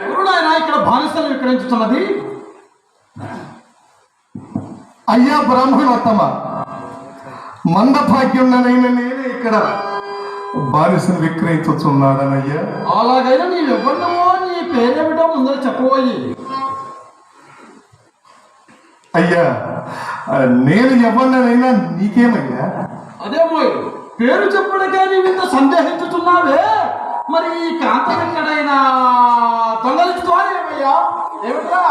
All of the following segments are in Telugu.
ఎవరు నాయన ఇక్కడ బానిసలు విక్రయించుతున్నది అయ్యా బ్రాహ్మణోత్తమ మందభాగ్యున్ననైన నేనే ఇక్కడ బానిసను విక్రయించుచున్నాడనయ్యా. అలాగైనా నీ ఎవరినమో నీ పేరేమిటో ముందర చెప్పబోయి. అయ్యా నేను ఎవరినైనా నీకేమయ్యా? అదేమో పేరు చెప్పడానికే నీవింత సందేహించుతున్నావే మరి ఈ కాంతం ఎక్కడైనా దొంగలించుతా ఏమయ్యా? ఏమిట్రా?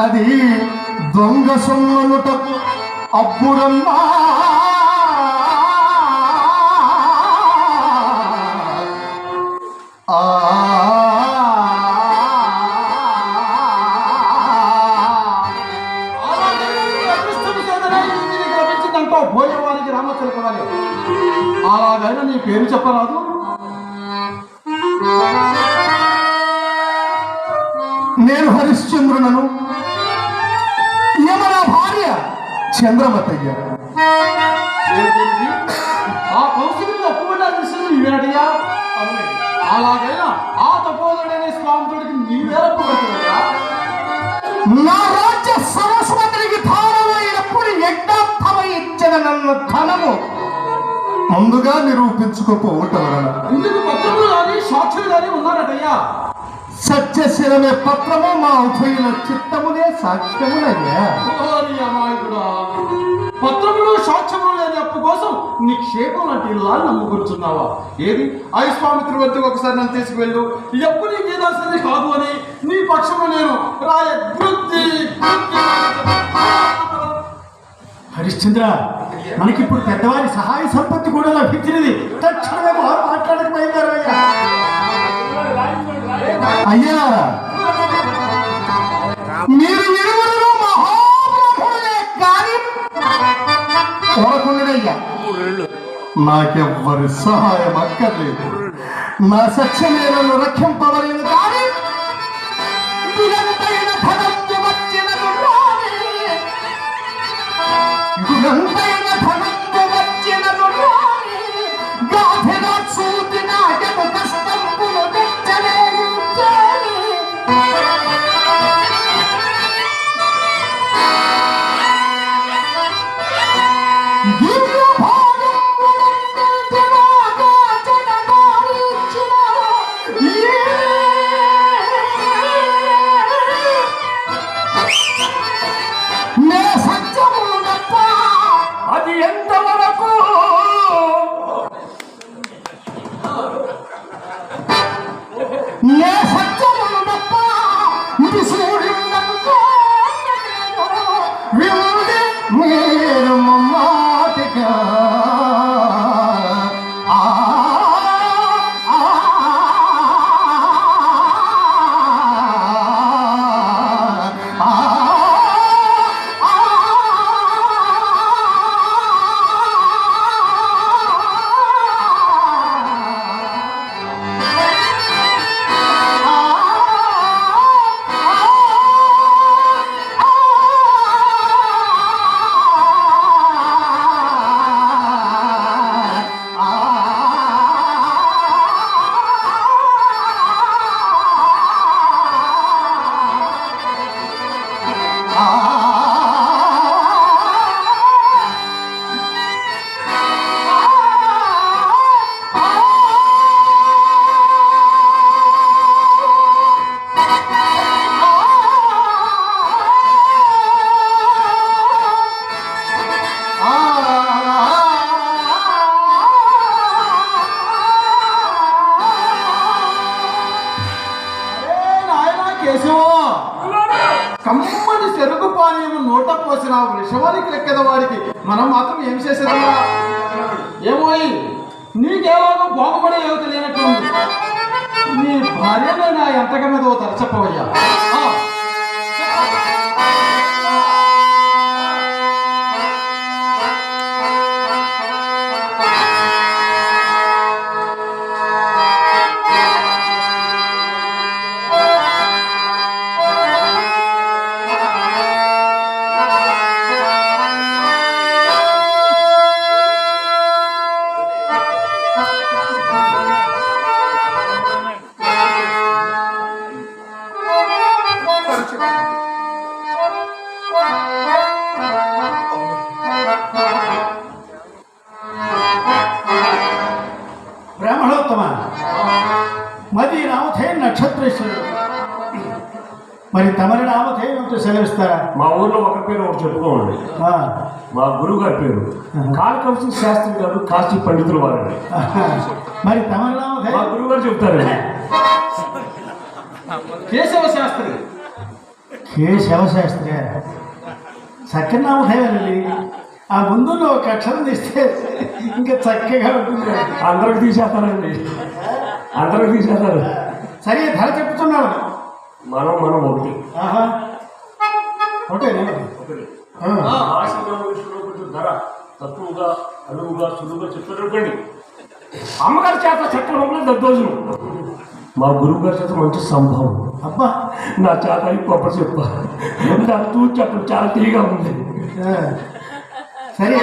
అది దొంగ సొమ్మునుటకు అప్పుడమ్మా ఆ! అలాగైనా నీ అదృష్టము చేతనే ఈ అలాగైనా నీ పేరు చెప్పరాదు. నేను హరిశ్చంద్రునను. చంద్రమతయ్య? ఆ కౌశికుని నీవేనటయ్యా అవునే. అలాగైనా ఆ తపోదడనే స్వామితుడికి నీవేరప్పుకుంటున్నా నా రాజ్య సరస్వతికి ధారమైనప్పుడు యజ్ఞార్థమై ఇచ్చిన నన్ను ధనము. ముందుగా నిరూపించుకోపోవటం వలన ఇందుకు పత్రములు కానీ సాక్షులు కానీ ఉన్నారటయ్యా? సత్యశిరమే పత్రము మా ఉభయుల చిత్తమునే సాక్ష్యములయ్యా. పత్రములు సాక్ష్యములు లేని అప్పు కోసం నిక్షేపం లాంటి ఇలా నమ్ముకుంటున్నావా ఏది? ఐస్వామిత్రి వద్దకు ఒకసారి నన్ను తీసుకువెళ్ళు. ఈ అప్పు నీకు ఏదాల్సింది కాదు అని నీ పక్షము నేను రాయ హరిశ్చంద్ర మనకిప్పుడు పెద్దవారి సహాయ సంపత్తి కూడా లభించినది. తక్షణమే వారు మాట్లాడక అయ్యా! మీరు ఇరువురు మహాబ్రహ్మణులే కానీ కోరకుండాయ్యా నాకెవ్వరి సహాయం అక్కర్లేదు. నా సత్యమేనను రక్షింపవలేదు Woo! శవానికి వృషవానికి లెక్కద వాడికి? మనం మాత్రం ఏం చేసేదమ్మా ఏమోయి నీకేలాగో బాగుపడే యోగత లేనట్టు నీ భార్యనైనా ఎంతకన్నదో తరచప్పవయ్యా ఆ, నక్షత్రేశ్వరుడు మరి తమరి నామధేయం ఏమిటో సెలవిస్తారా? మా ఊర్లో ఒక పేరు ఒకటి చెప్పుకోండి ఆ, మా గురువు గారి పేరు కాళకంశ శాస్త్రి గారు కాశీ పండితులు వారండి. మరి తమరి మా నామధేయం? గురువు గారు చెప్తారండి. కేశవ శాస్త్రి. కే శివశాస్త్రి చక్కని నామధేయాలండి ఆ ముందు ఒక అక్షరం తీస్తే ఇంకా చక్కగా ఉంటుంది. అందరికి తీసేస్తారండి అందరికి తీసేస్తారు సరే ధర చెప్తున్నాడు మనం మనం ఒకటి. ఆశీర్వాదం కొంచెం ధర తక్కువగా అరువుగా సులువుగా చెప్పారు అమ్మగారి చేత మొక్కలు దద్దోజనం మా గురువు గారి చేత మంచి సంభవం. అబ్బా. నా చేత కొబ్బరి చెప్ప. నా తూ చెప్పడం చాలా తీగా ఉంది. సరే.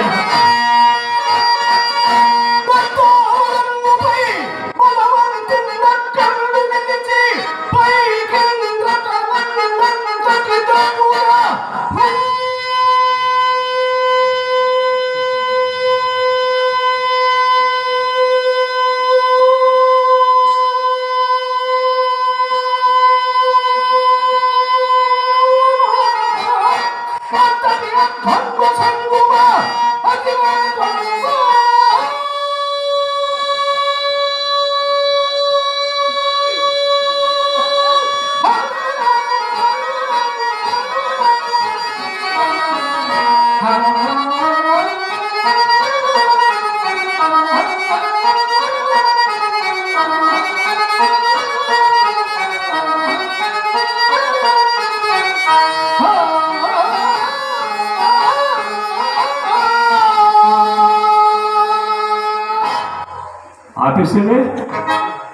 ఆపేసేదే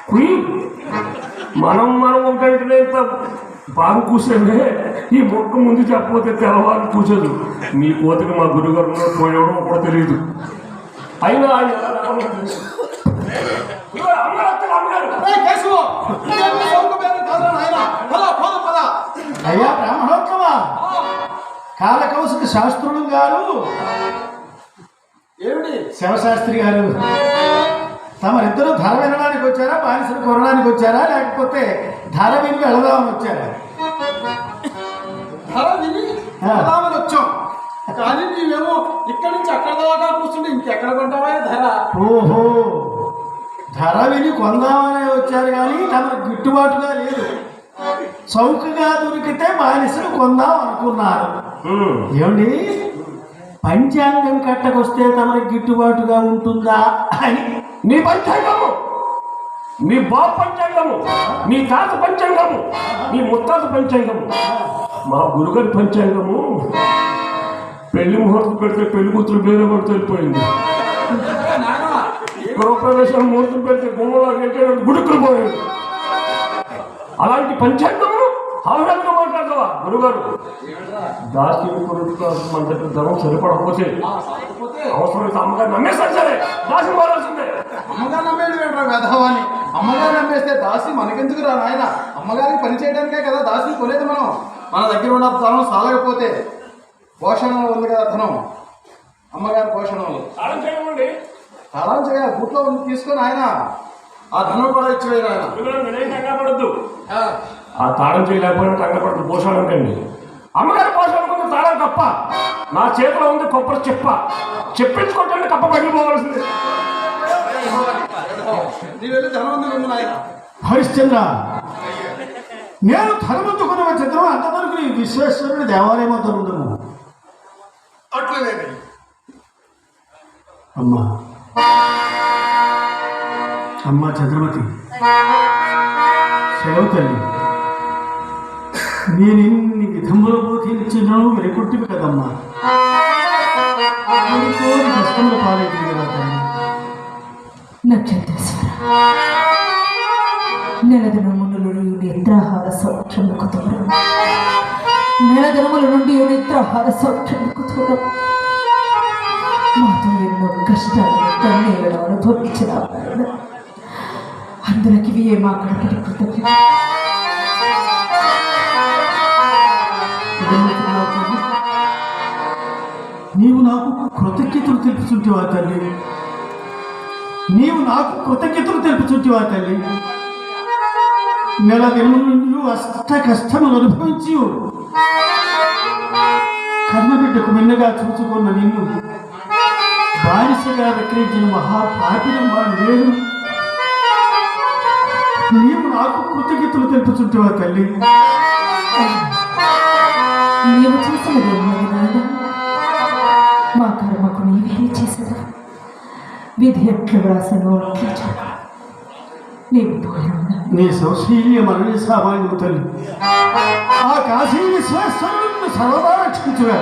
కుయ్ మనం మనం ఒకటంటే ఇంత బాగా కూర్చోండి ఈ మొక్క ముందు చెప్పకపోతే తెల్లవారు కూర్చోదు మీ కోతకి మా గురుగారు పోయేవడం కూడా తెలియదు. అయినా. అయ్యా బ్రాహ్మణోత్తమ కాలకౌశిక శాస్త్రులు గారు. ఏమిటి? శివశాస్త్రి గారు. తమరిద్దరూ ధర వినడానికి వచ్చారా? బానిసలు కొనడానికి వచ్చారా? లేకపోతే ధర విని వెళదామని వచ్చారా? ధర విని ఆ. పదామని వచ్చాం. కానీ నీవేమో ఇక్కడి నుంచి అక్కడ దాకా కూర్చుంటే ఇంకెక్కడ కొంటావా ధర? ఓహో ధర విని కొందామని వచ్చారు కానీ తమకు గిట్టుబాటుగా లేదు. చౌకగా దొరికితే బానిసలు కొందాం అనుకున్నారు. ఏమండి? పంచాంగం కట్టకొస్తే తమకి గిట్టుబాటుగా ఉంటుందా అని నీ పంచాంగము నీ బాబు పంచాంగము నీ తాత పంచాంగము నీ ముత్తాత పంచాంగము మా గురుగారి పంచాంగము. పెళ్ళి ముహూర్తం పెడితే పెళ్ళి కూతురు వేరే కూడా వెళ్ళిపోయింది గృహప్రవేశం ముహూర్తం పెడితే గుమ్మలో గుడుకులు పోయాడు అలాంటి పంచాంగం అవడంగా మాట్లాడతావా? గురుగారు దాసి కొడుకు మన దగ్గర ధనం సరిపడకపోతే అవసరమైతే అమ్మగారు నమ్మేస్తారు సరే. దాసి మారాల్సిందే. అమ్మగారు నమ్మేడు ఏంట్రా వెధవని అమ్మగారు నమ్మేస్తే దాసి మనకెందుకు రా నాయన? అమ్మగారికి పని చేయడానికే కదా దాసిని కొనేది మనం. మన దగ్గర ఉన్న ధనం సాలకపోతే పోషణలో ఉంది కదా ధనం. అమ్మగారి పోషణలో. తాళం చేయమండి. తాళం చేయాలి బూట్లో ఉంది తీసుకొని ఆయన ఆ ధనం కూడా ఇచ్చిపోయారు ఆయన ఆ తాళం చేయలేకపోయినా కంగపడుకు పోషాలు అంటండి అమ్మగారు పోషాలు కొంత తాళం కప్ప నా చేతిలో ఉంది కొబ్బరి చెప్ప. చెప్పించుకోవటండి కప్ప పగిలిపోవాల్సింది హరిశ్చంద్ర నేను ధనవంతుకున్న వచ్చిన అంతవరకు ఈ విశ్వేశ్వరుడు దేవాలయం అంతా ఉండను. అట్లనే అమ్మా. అమ్మా చంద్రమతి. సెలవు తల్లి. నేను ఇన్ని విధములు బోధించినను వెనుకుంటుంది కదమ్మా కష్టంలో కష్టముల కదా తల్లి నక్షత్రేశ్వర నెలదినముల నుండి నిద్రాహార సౌఖ్యముకు దూరం. నెలదినముల నుండి నిద్రాహార సౌఖ్యముకు దూరం. మాతో ఎన్నో కష్టాలు కన్నీళ్ళు అనుభవించిన నాయన. అందులకి మా కృతజ్ఞత? నాకు కృతజ్ఞతలు తెలుపుచుంటివా తల్లి? నీవు నాకు కృతజ్ఞతలు తెలుపుచుంటివా తల్లి? నెల దినముల నుండి అష్ట కష్టములు అనుభవించి కర్మబిడ్డకు మిన్నగా చూసుకున్న నిన్ను బానిసగా విక్రయించిన మహాపాపినమ్మా నేను. నీవు నాకు కృతజ్ఞతలు తెలుపుచుంటివా తల్లి? నీవు చేసినది విధి ఎట్లు వ్రాసినో నీ సౌశీల్య మరణి సామాన్యము తల్లి. ఆ కాశీ సర్వదా రక్షించుగా